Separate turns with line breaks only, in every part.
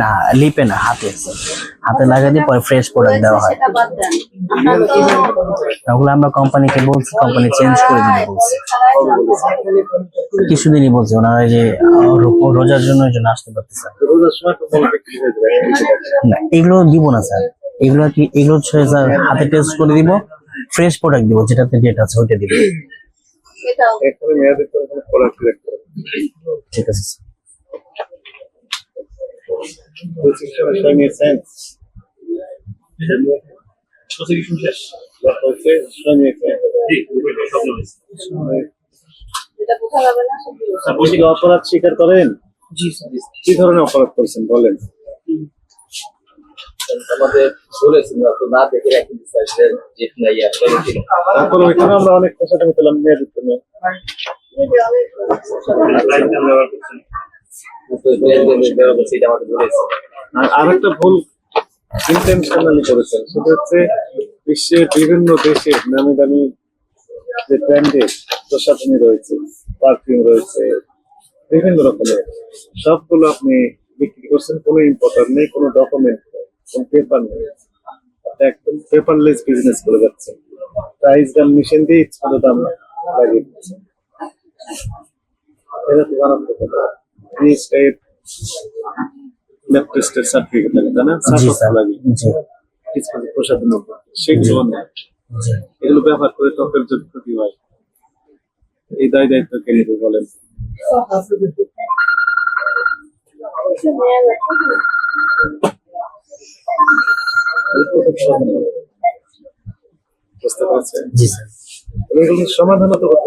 না লিপে না হাতে। হাতে লাগিয়ে দিয়ে পরে ফ্রেশ প্রোডাক্ট দেওয়া হয়। ওগুলো আমরা কোম্পানিকে বলছি কোম্পানি চেঞ্জ করে দিতে বলছি। কিছুদিনই বলছি ওনারা যে রোজার জন্য জন্য আসতে পারতেছে না।
রোজার সময় তো বিক্রি যাবে
না এগুলো দিব না স্যার। এগুলো কি এগুলো হচ্ছে স্যার হাতে টেস্ট করে দিব ফ্রেশ প্রোডাক্ট দিব যেটাতে ডেট আছে ওইটা দিব। ঠিক আছে স্যার।
বোঝা যাবে না
আপনি কি অপরাধ স্বীকার করেন কি ধরনের অপরাধ করেছেন বলেন
আমাদের বলেছিল তো না
আমরা অনেক পেশা থেকে পেলাম জন্য আর আরেকটা ভুল ইন্টেনশনালি করেছেন, সেটা হচ্ছে বিশ্বের বিভিন্ন দেশের নামি দামি যে ব্র্যান্ডের প্রসাধনী রয়েছে পারফিউম রয়েছে, বিভিন্ন রকমের, সবগুলো আপনি বিক্রি করছেন, কোনো ইম্পর্টার নেই, কোনো ডকুমেন্ট নেই, কোনো পেপার নেই। একদম পেপারলেস বিজনেস করে যাচ্ছেন প্রাইস দাম মেশিন দিয়ে ইচ্ছা দাম লাগিয়ে দিচ্ছেন এটা তো কথা স্টেট ল্যাব টেস্টের সার্টিফিকেট লাগে তাই না?
জি
লাগে।
জি।
কিছু কিছু প্রসাধন সেগুলো নেই এগুলো ব্যবহার করে ত্বকের যদি ক্ষতি হয়। এই দায় দায়িত্ব কে নেবে বলেন? বুঝতে পারছেন
জি স্যার।
এগুলো সমাধানও তো করতে পারবেন না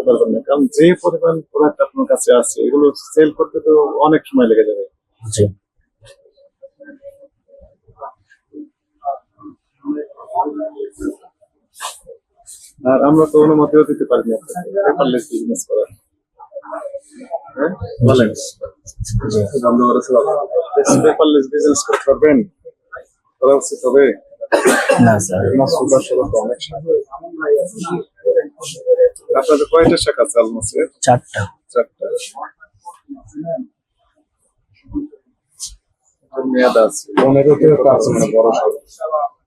কারণ যে পরিমাণ প্রোডাক্ট আপনার কাছে আছে এগুলো সেল করতে তো অনেক সময় লেগে যাবে।
জি।
আর আমরা তো অনুমতিও দিতে পারি না পেপারলেস বিজনেস করার। হ্যাঁ? বলেন। পেপারলেস বিজনেস করতে পারবেন। করা উচিত হবে।
না স্যার।
অনেক। আপনাদের কয়টা শাখা আছে
চারটা।
চারটা। মেয়াদ আছে। পনেরো থেকে আছে মানে বড় সড়ো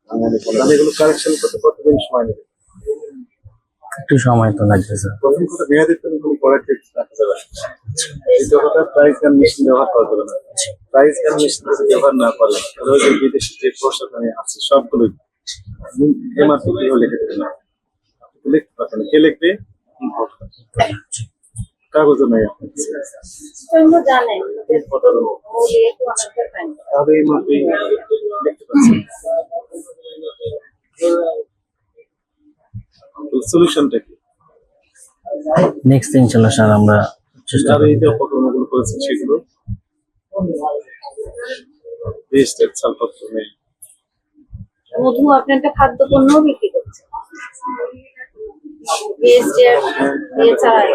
তাহলে এগুলো কারেকশন করতে কতদিন সময় নেবে?
একটু সময় তো লাগবে স্যার
প্রথম কথা মেয়াদের জন্য কোনো প্রোডাক্ট রাখা যাবে না। দ্বিতীয় কথা প্রাইস গান মেশিন ব্যবহার করা যাবে না। প্রাইস গান মেশিন যদি ব্যবহার না করলে তাহলে ওই যে বিদেশি যে প্রসাধনী আছে সবগুলোই এমআরপি লিখে দেবে না। লিখতে না। কে লিখবে কাগজে নাই আপনার লিখতে পারছেন। সলিউশনটা কি?
নেক্সট ইনশাল্লাহ স্যার আমরা চেষ্টা
এই
করব।
যে অপকর্মগুলো করেছেন সেগুলো।
মধু আপনি একটা খাদ্য পণ্য বিক্রি বিএসটিআর ছাড়াই।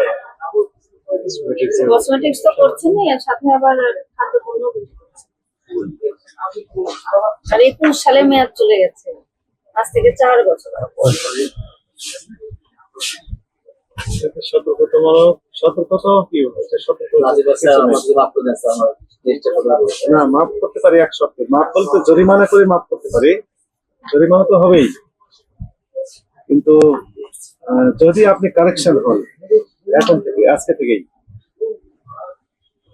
কসমেটিক্স তো করছেনই আর সাথে আবার খাদ্য পণ্য বিক্রি করছেন। আর একুশ সালে মেয়াদ চলে গেছে। আজ থেকে চার বছর।
না মাফ করতে পারি এক সপ্তাহে। মাফ বলতে জরিমানা করে মাফ করতে পারি। জরিমানা তো হবেই। কিন্তু যদি আপনি কারেকশন হন এখন থেকে আজকে থেকেই।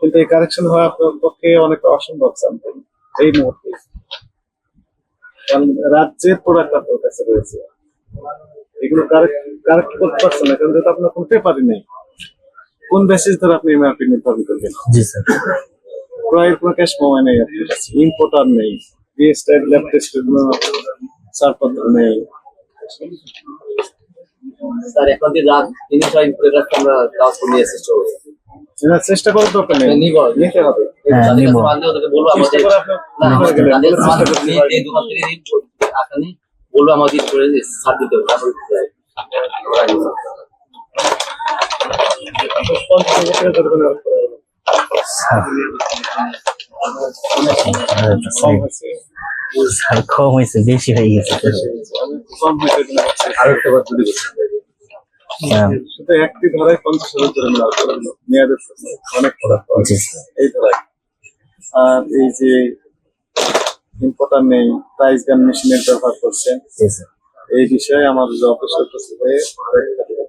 কিন্তু এই কারেকশন হওয়া আপনার পক্ষে অনেক অসম্ভব সামথিং এই মুহূর্তে। কারণ রাজ্যের প্রোডাক্ট আপনার কাছে রয়েছে। এগুলো কারেক্ট করতে পারছেন না কারণ যেহেতু আপনার কোনো পেপারই নেই। কোন বেসিস ধরে আপনি এমআরপি নির্ধারণ করবেন?
জি স্যার।
ক্রয়ের কোনো ক্যাশ মোবাইল নেই আপনার কাছে ইম্পোর্টার নেই বিএসটাইল ল্যাব টেস্টের কোনো ছাড়পত্র নেই।
স্যার এখন যে রাত তিনি ছয় করে রাখতে আমরা কাজ করে নিয়ে এসেছি
এটা চেষ্টা করার দরকার নেই
নিব।
নিতে হবে
হ্যাঁ,
বলব
চেষ্টা
আমাদের
চেষ্টা
দোকান থেকে নিয়ে আপনার বলব আমাদের করে ছাড় দিতে হবে তারপরে
স্যার কম হয়েছে বেশি হয়ে গেছে
কম হয়েছে কিনা
একটা বার যদি
ধারায় পঞ্চাশ হাজার মেয়াদের জন্য অনেক এই ধারায় আর এই যে ইম্পোর্টার নেই প্রাইস গান মেশিনের ব্যবহার করছেন এই বিষয়ে আমার অফিসে উপস্থিত ব্যাখ্যা দিবেন।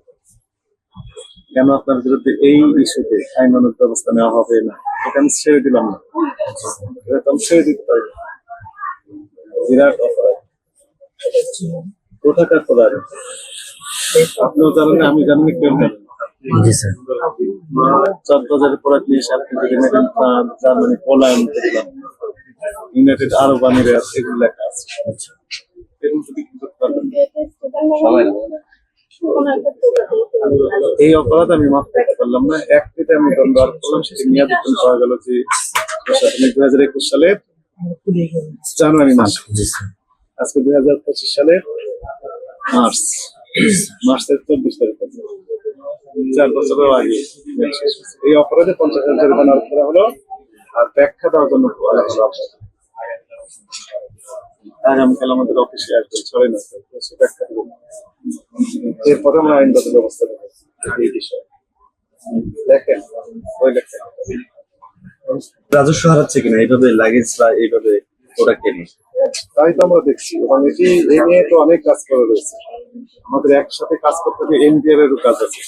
কেন আপনার বিরুদ্ধে এই ইস্যুতে আইনানুগ ব্যবস্থা নেওয়া হবে না? এটা আমি ছেড়ে দিলাম না। এটা আমি ছেড়ে দিতে পারি না। বিরাট অপরাধ। কোথাকার অপরাধ? আপনিও জানেন আমি জানি কেউ জানেন না।
জি স্যার।
চার বাজারের প্রোডাক্ট নিয়ে এসে আপনি যদি made in France Germany Poland United আরব আমিরাত এগুলো লেখা আছে। এরকম।
সবাই দোকানে
এই অপরাধ আমি মাফ করতে পারলাম না। একটিতে আমি দণ্ড আরোপ করলাম। সেটি মেয়াদ উত্তীর্ণ পাওয়া গেল যে দু হাজার একুশ সালের জানুয়ারি মাস। আজকে দুই হাজার পঁচিশ সালের মার্চ। মার্চের চব্বিশ তারিখ। চার বছরের আগে। এই অপরাধে পঞ্চাশ হাজার জরিমানা আরোপ করা হলো আর ব্যাখ্যা দেওয়ার জন্য আগামীকাল আমাদের অফিসে আসবেন ছয় না। সে ব্যাখ্যা দেবেন এরপরে আমরা আইনগত ব্যবস্থা নেব। এই বিষয়ে। দেখেন ওই লেখেন
রাজস্ব হারাচ্ছে কিনা? এইভাবে লাগেজ বা এইভাবে প্রোডাক্ট এনে
তাই তো আমরা দেখছি এবং এটি এই নিয়ে তো অনেক কাজ করা রয়েছে। আমাদের একসাথে কাজ করতে হবে এনডিআর এরও কাজ আছে।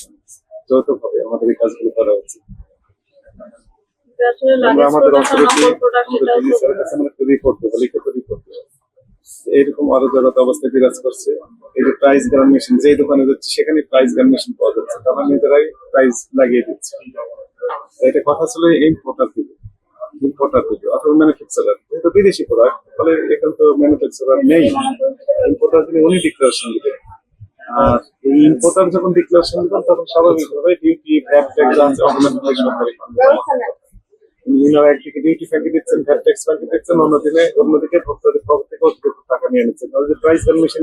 যৌথভাবে আমাদের এই কাজগুলো করা উচিত আমরা আমাদের রিপোর্ট দেবো লিখিত রিপোর্ট দেবো। এইরকম অরাজকতা অবস্থায় বিরাজ করছে। এই যে প্রাইস গ্রাম মেশিন যেই দোকানে যাচ্ছে সেখানে প্রাইস গ্রাম মেশিন পাওয়া যাচ্ছে। তারা নিজেরাই প্রাইস লাগিয়ে দিচ্ছে। এটা কথা ছিল ইম্পোর্টার দিবে ইম্পোর্টার দিবে অথবা ম্যানুফ্যাকচারার যেহেতু বিদেশি প্রোডাক্ট ফলে এখানে তো ম্যানুফ্যাকচারার নেই। ইম্পোর্টার দিলে উনি ডিক্লারেশন দিবেন। আর এই ইম্পোর্টার যখন ডিক্লারেশন দিবেন, তখন স্বাভাবিকভাবে ডিউটি ভ্যাট ট্যাক্স আছে অটোমেটিক সরকারি থেকে প্রাইস কমিশন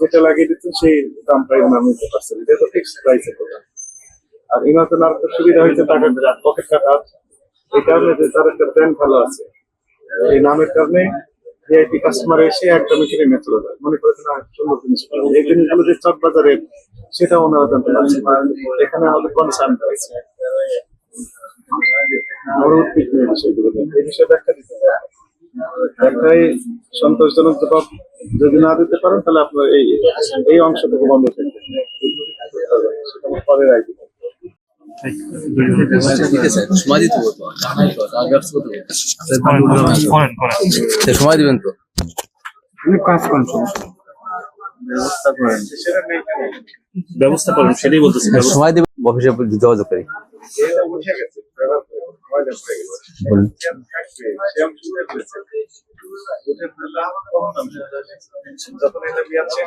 যেটা লাগিয়ে দিচ্ছেন, সেই দাম প্রাইস নাম নিতে পারছেন। এটা তো ফিক্সড প্রাইসের কথা। আর ইনাতে আর সুবিধা হয়েছে টাকা পকেট কাটার এই কারণে যে তার একটা ব্র্যান্ড ভালো আছে। এই নামের কারণে ভিআইপি কাস্টমার এসে একদমই কিনে নিয়ে চলে যায়। মনে করে না, সুন্দর জিনিস। এই জিনিসগুলো যে চক বাজারের সেটা জানতে এখানে আমাদের কনসার্ন রয়েছে। বিষয়গুলো দিতে একটাই, সন্তোষজনক যদি না দিতে পারেন, তাহলে আপনার এই এই বন্ধ থাকবে সেটা
স্যার সময় দিবেন তো
সেটা
ব্যবস্থা করেন। সেটাই বলতেছি
সময় দিবেন অফিসে যোগাযোগ করি
যখন এটা মেয়াদ শেষ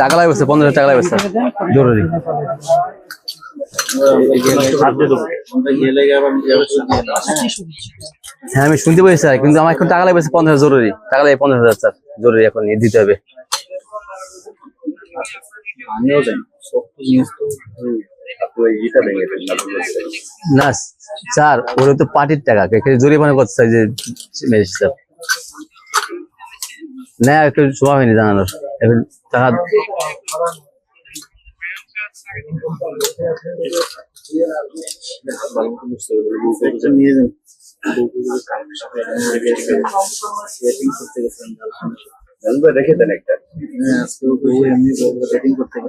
টাকা লাগবে হাজার টাকা লাগবে জরুরি। হ্যাঁ আমি শুনতে পাই স্যার কিন্তু আমার এখন টাকা লাগবে হাজার জরুরি। টাকা লাগবে পনেরো হাজার, স্যার, জরুরি এখন দিতে হবে।
আমিও জানি জিনিস তো
না স্যার ওটা তো পার্টির টাকা জরিমানা করতে চাই যে ম্যাজিস্ট্রেট না একটু সময় হয়নি জানানোর এখন টাকা
নিয়ে যান। জানবে রেখে দেন একটা
করতে